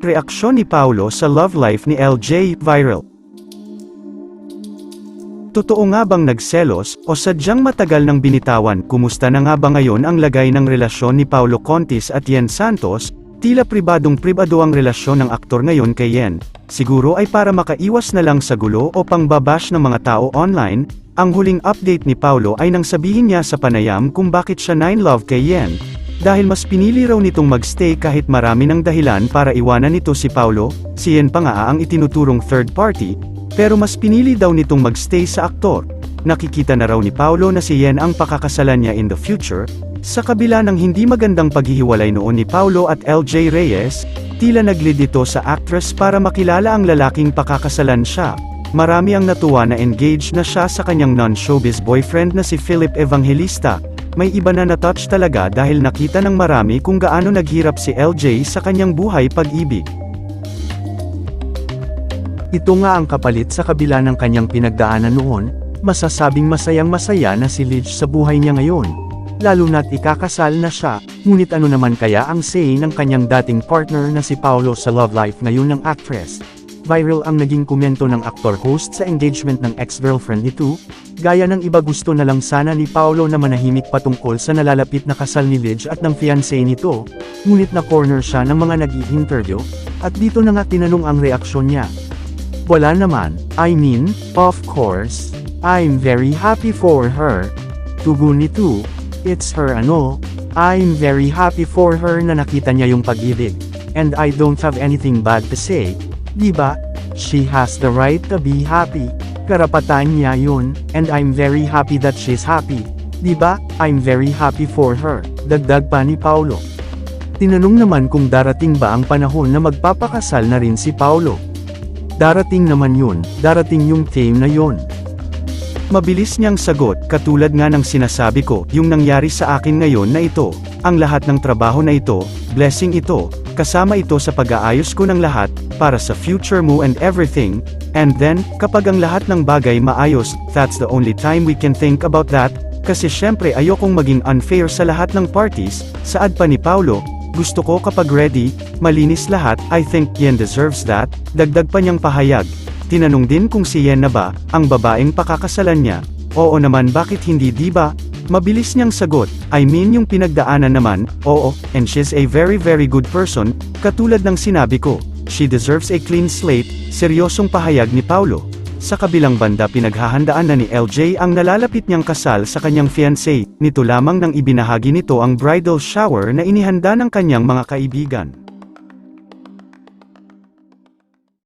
Reaksyon ni Paulo sa love life ni LJ, viral. Totoo nga bang nagselos, o sadyang matagal nang binitawan, kumusta na nga ba ngayon ang lagay ng relasyon ni Paulo Contis at Yen Santos, tila pribadong pribado ang relasyon ng aktor ngayon kay Yen, siguro ay para makaiwas na lang sa gulo o pangbabash ng mga tao online, ang huling update ni Paulo ay nang sabihin niya sa panayam kung bakit siya nine love kay Yen, dahil mas pinili raw nitong magstay kahit marami ng dahilan para iwanan nito si Paulo, si Yen pa nga ang itinuturong third party, pero mas pinili daw nitong magstay sa aktor. Nakikita na raw ni Paulo na si Yen ang pakakasalan niya in the future, sa kabila ng hindi magandang paghihiwalay noon ni Paulo at LJ Reyes, tila naglid ito sa actress para makilala ang lalaking pakakasalan siya. Marami ang natuwa na engaged na siya sa kanyang non-showbiz boyfriend na si Philip Evangelista. May iba na natouch talaga dahil nakita ng marami kung gaano naghirap si LJ sa kanyang buhay pag-ibig. Ito nga ang kapalit sa kabila ng kanyang pinagdaanan noon, masasabing masayang masaya na si Lidge sa buhay niya ngayon. Lalo na't ikakasal na siya, ngunit ano naman kaya ang say ng kanyang dating partner na si Paolo sa love life ngayon ng actress. Viral ang naging komento ng aktor-host sa engagement ng ex-girlfriend nito, gaya ng iba gusto na lang sana ni Paolo na manahimik patungkol sa nalalapit na kasal ni Lidge at ng fiancé nito, ngunit na corner siya ng mga nag interview at dito na nga tinanong ang reaksyon niya. Wala naman, I mean, of course, I'm very happy for her. Tugon nito, it's her ano, I'm very happy for her na nakita niya yung pag-ibig. And I don't have anything bad to say, di ba? She has the right to be happy. Karapatan niya yun, and I'm very happy that she's happy. Di ba? I'm very happy for her. Dagdag pa ni Paulo. Tinanong naman kung darating ba ang panahon na magpapakasal na rin si Paulo. Darating naman yun, darating yung time na yun. Mabilis niyang sagot, katulad nga ng sinasabi ko, yung nangyari sa akin ngayon na ito, ang lahat ng trabaho na ito, blessing ito, kasama ito sa pag-aayos ko ng lahat, para sa future mo and everything, and then, kapag ang lahat ng bagay maayos, that's the only time we can think about that, kasi syempre ayokong maging unfair sa lahat ng parties, saad pa ni Paulo, gusto ko kapag ready, malinis lahat, I think Yen deserves that, dagdag pa niyang pahayag. Tinanong din kung si Yen na ba, ang babaeng pakakasalan niya. Oo naman bakit hindi di ba? Mabilis niyang sagot, I mean yung pinagdaanan naman, oo, and she's a very very good person, katulad ng sinabi ko. She deserves a clean slate, seryosong pahayag ni Paulo. Sa kabilang banda pinaghahandaan na ni LJ ang nalalapit niyang kasal sa kanyang fiancé, nito lamang nang ibinahagi nito ang bridal shower na inihanda ng kanyang mga kaibigan.